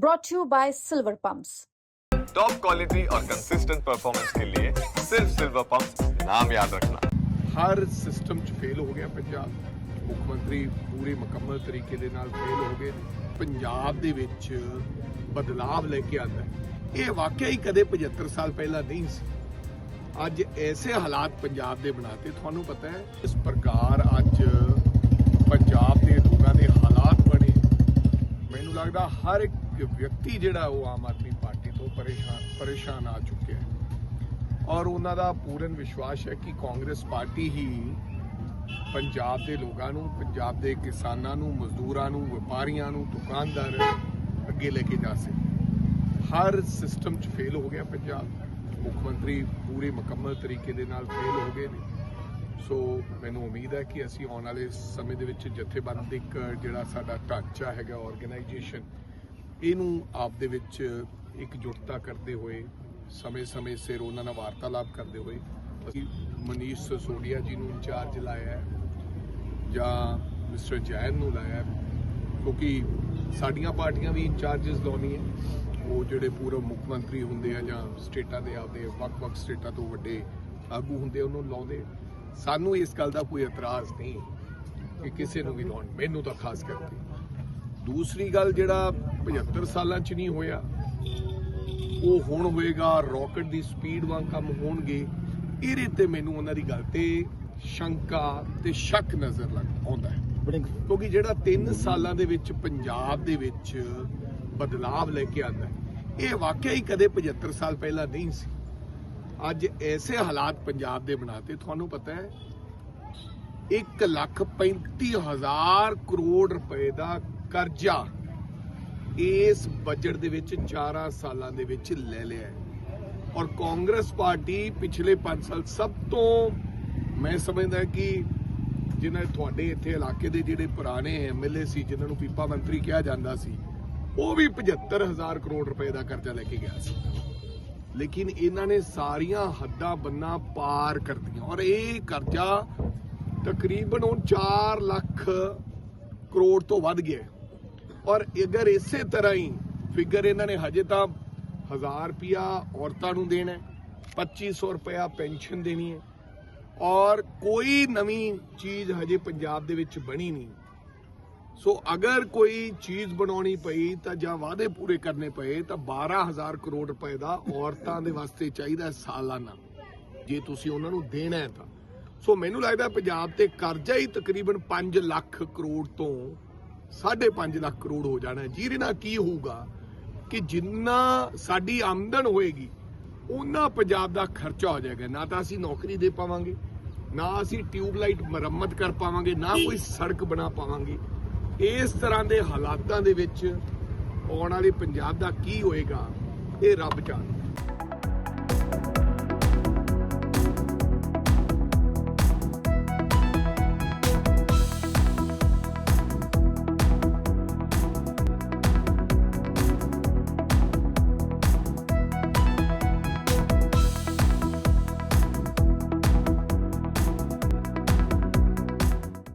brought to you by Silver Pumps. Top quality और consistent performance के लिए सिर्फ सिल्वर पंप नाम याद रखना ਹਰ ਸਿਸਟਮ 'ਚ ਫੇਲ ਹੋ ਗਿਆ ਪੰਜਾਬ ਮੁੱਖ ਮੰਤਰੀ ਪੂਰੇ ਮੁਕੰਮਲ ਤਰੀਕੇ ਦੇ ਨਾਲ ਫੇਲ ਹੋ ਗਏ ਨੇ। ਪੰਜਾਬ ਦੇ ਵਿੱਚ ਬਦਲਾਵ ਲੈ ਕੇ ਆਂਦਾ ਇਹ ਵਾਕਿਆ ਹੀ ਕਦੇ 75 ਸਾਲ ਪਹਿਲਾਂ ਨਹੀਂ ਸੀ ਅੱਜ ਐਸੇ ਹਾਲਾਤ ਪੰਜਾਬ ਦੇ ਬਣਾਤੇ ਤੁਹਾਨੂੰ ਪਤਾ ਹੈ ਇਸ ਪ੍ਰਕਾਰ ਅੱਜ ਪੰਜਾਬ ਦੇ ਲੋਕਾਂ ਦੇ ਹਾਲਾਤ ਬਣੇ ਮੈਨੂੰ ਲੱਗਦਾ ਹਰ ਇੱਕ ਵਿਅਕਤੀ ਜਿਹੜਾ ਉਹ ਆਮ ਆਦਮੀ ਪਾਰਟੀ ਤੋਂ ਪਰੇਸ਼ਾਨ ਪਰੇਸ਼ਾਨ ਆ ਚੁੱਕਿਆ ਹੈ ਔਰ ਉਹਨਾਂ ਦਾ ਪੂਰਨ ਵਿਸ਼ਵਾਸ ਹੈ ਕਿ ਕਾਂਗਰਸ ਪਾਰਟੀ ਹੀ ਪੰਜਾਬ ਦੇ ਲੋਕਾਂ ਨੂੰ ਪੰਜਾਬ ਦੇ ਕਿਸਾਨਾਂ ਨੂੰ ਮਜ਼ਦੂਰਾਂ ਨੂੰ ਵਪਾਰੀਆਂ ਨੂੰ ਦੁਕਾਨਦਾਰ ਅੱਗੇ ਲੈ ਕੇ ਜਾ ਸਕੇ ਹਰ ਸਿਸਟਮ 'ਚ ਫੇਲ ਹੋ ਗਿਆ ਪੰਜਾਬ ਮੁੱਖ ਮੰਤਰੀ ਪੂਰੇ ਮੁਕੰਮਲ ਤਰੀਕੇ ਦੇ ਨਾਲ ਫੇਲ ਹੋ ਗਏ ਨੇ ਸੋ ਮੈਨੂੰ ਉਮੀਦ ਹੈ ਕਿ ਅਸੀਂ ਆਉਣ ਵਾਲੇ ਸਮੇਂ ਦੇ ਵਿੱਚ ਜਥੇਬੰਦਿਕ ਜਿਹੜਾ ਸਾਡਾ ਢਾਂਚਾ ਹੈਗਾ ਆਰਗੇਨਾਈਜੇਸ਼ਨ ਇਹਨੂੰ ਆਪ ਦੇ ਵਿੱਚ ਇਕਜੁੱਟਤਾ ਕਰਦੇ ਹੋਏ ਸਮੇਂ-ਸਮੇਂ ਸਿਰ ਉਹਨਾਂ ਨਾਲ ਵਾਰਤਾਲਾਪ ਕਰਦੇ ਹੋਏ ਅਸੀਂ ਮਨੀਸ਼ ਸੋਡੀਆ ਜੀ ਨੂੰ ਇੰਚਾਰਜ ਲਾਇਆ ਹੈ ਜਾਂ ਮਿਸਟਰ ਜੈਨ ਨੂੰ ਲਾਇਆ ਕਿਉਂਕਿ ਸਾਡੀਆਂ ਪਾਰਟੀਆਂ ਵੀ ਇੰਚਾਰਜਸ ਲਾਉਣੀਆਂ ਉਹ ਜਿਹੜੇ ਪੂਰਬ ਮੁੱਖ ਮੰਤਰੀ ਹੁੰਦੇ ਆ ਜਾਂ ਸਟੇਟਾਂ ਦੇ ਆਪਦੇ ਵੱਖ-ਵੱਖ ਸਟੇਟਾਂ ਤੋਂ ਵੱਡੇ ਆਗੂ ਹੁੰਦੇ ਆ, ਉਹਨੂੰ ਲਾਉਂਦੇ ਸਾਨੂੰ ਇਸ ਗੱਲ ਦਾ ਕੋਈ ਇਤਰਾਜ਼ ਨਹੀਂ ਕਿ ਕਿਸੇ ਨੂੰ ਵੀ ਲਾਉਣ। ਮੈਨੂੰ ਤਾਂ ਖਾਸ ਕਰਕੇ। ਦੂਸਰੀ ਗੱਲ ਜਿਹੜਾ 75 ਸਾਲਾਂ 'ਚ ਨਹੀਂ ਹੋਇਆ। ਉਹ ਹੁਣ ਹੋਏਗਾ ਰਾਕਟ ਦੀ ਸਪੀਡ ਵਾਂਗ ਕੰਮ ਹੋਣਗੇ। ਇਹਦੇ ਤੇ ਮੈਨੂੰ ਉਹਨਾਂ ਦੀ ਗੱਲ ਤੇ ਸ਼ੰਕਾ ਤੇ ਸ਼ੱਕ ਨਜ਼ਰ ਲੱਗ ਆਉਂਦਾ ਹੈ। ਕਿਉਂਕਿ ਜਿਹੜਾ 3 ਸਾਲਾਂ ਦੇ ਵਿੱਚ ਪੰਜਾਬ ਦੇ ਵਿੱਚ ਬਦਲਾਵ ਲੈ ਕੇ ਆਂਦਾ ਇਹ ਵਾਕਿਆ ਹੀ ਕਦੇ 75 ਸਾਲ ਪਹਿਲਾਂ ਨਹੀਂ ਸੀ। ਅੱਜ ਐਸੇ ਹਾਲਾਤ ਪੰਜਾਬ ਦੇ ਬਣਾਤੇ, ਤੁਹਾਨੂੰ ਪਤਾ ਹੈ 1 ਲੱਖ 35 ਹਜ਼ਾਰ ਕਰੋੜ ਰੁਪਏ ਦਾ ਕਰਜ਼ਾ ਇਸ ਬਜਟ ਦੇ ਵਿੱਚ 4 ਸਾਲਾਂ ਦੇ ਵਿੱਚ ਲੈ ਲਿਆ ਹੈ। ਔਰ ਕਾਂਗਰਸ ਪਾਰਟੀ ਪਿਛਲੇ 5 ਸਾਲ ਸਭ ਤੋਂ ਮੈਂ ਸਮਝਦਾ ਕਿ ਜਿਨ੍ਹਾਂ ਤੁਹਾਡੇ ਇੱਥੇ ਇਲਾਕੇ ਦੇ ਜਿਹੜੇ ਪੁਰਾਣੇ ਐਮਐਲਏ ਸੀ, ਜਿਨ੍ਹਾਂ ਨੂੰ ਪੀਪਾ ਮੰਤਰੀ ਕਿਹਾ ਜਾਂਦਾ ਸੀ, ਉਹ ਵੀ 75000 ਕਰੋੜ ਰੁਪਏ ਦਾ ਕਰਜ਼ਾ ਲੈ ਕੇ ਗਿਆ ਸੀ। ਲੇਕਿਨ ਇਹਨਾਂ ਨੇ ਸਾਰੀਆਂ ਹੱਦਾਂ ਬੰਨਾਂ ਪਾਰ ਕਰਤੀਆਂ ਔਰ ਇਹ ਕਰਜ਼ਾ ਤਕਰੀਬਨ ਹੁਣ 4 ਲੱਖ ਕਰੋੜ ਤੋਂ ਵੱਧ ਗਿਆ ਔਰ ਅਗਰ ਇਸੇ ਤਰ੍ਹਾਂ ਹੀ ਫਿਗਰ ਇਹਨਾਂ ਨੇ ਹਜੇ ਤਾਂ 1000 ਰੁਪਿਆ ਔਰਤਾਂ ਨੂੰ ਦੇਣਾ ਹੈ 2500 ਰੁਪਿਆ ਪੈਨਸ਼ਨ ਦੇਣੀ ਹੈ ਔਰ ਕੋਈ ਨਵੀਂ ਚੀਜ਼ ਹਜੇ ਪੰਜਾਬ ਦੇ ਵਿੱਚ ਬਣੀ ਨਹੀਂ। ਸੋ ਅਗਰ ਕੋਈ ਚੀਜ਼ ਬਣਾਉਣੀ ਪਈ ਤਾਂ ਜਾਂ ਵਾਅਦੇ ਪੂਰੇ ਕਰਨੇ ਪਏ ਤਾਂ 12000 ਕਰੋੜ ਰੁਪਏ ਦਾ ਔਰਤਾਂ ਦੇ ਵਾਸਤੇ ਚਾਹੀਦਾ ਹੈ ਸਾਲਾਨਾ। ਜੇ ਤੁਸੀਂ ਉਹਨਾਂ ਨੂੰ ਦੇਣਾ ਹੈ ਤਾਂ। ਸੋ ਮੈਨੂੰ ਲੱਗਦਾ ਪੰਜਾਬ ਤੇ ਕਰਜ਼ਾ ਹੀ ਤਕਰੀਬਨ 5 ਲੱਖ ਕਰੋੜ ਤੋਂ 5.5 ਲੱਖ ਕਰੋੜ ਹੋ ਜਾਣਾ ਜਿਹਦੇ ਨਾਲ ਕੀ ਹੋਊਗਾ ਕਿ ਜਿੰਨਾ ਸਾਡੀ ਆਮਦਨ ਹੋਏਗੀ, ਉਹਨਾਂ ਪੰਜਾਬ ਦਾ ਖਰਚਾ ਹੋ ਜਾਏਗਾ। ਨਾ ਤਾਂ ਅਸੀਂ ਨੌਕਰੀ ਦੇ ਪਾਵਾਂਗੇ, ਨਾ ਅਸੀਂ ਟਿਊਬਲਾਈਟ ਮੁਰੰਮਤ ਕਰ ਪਾਵਾਂਗੇ, ਨਾ ਕੋਈ ਸੜਕ ਬਣਾ ਪਾਵਾਂਗੇ। ਇਸ ਤਰ੍ਹਾਂ ਦੇ ਹਾਲਾਤਾਂ ਦੇ ਵਿੱਚ ਆਉਣ ਵਾਲੇ ਪੰਜਾਬ ਦਾ ਕੀ ਹੋਏਗਾ, ਇਹ ਰੱਬ ਜਾਣਦਾ।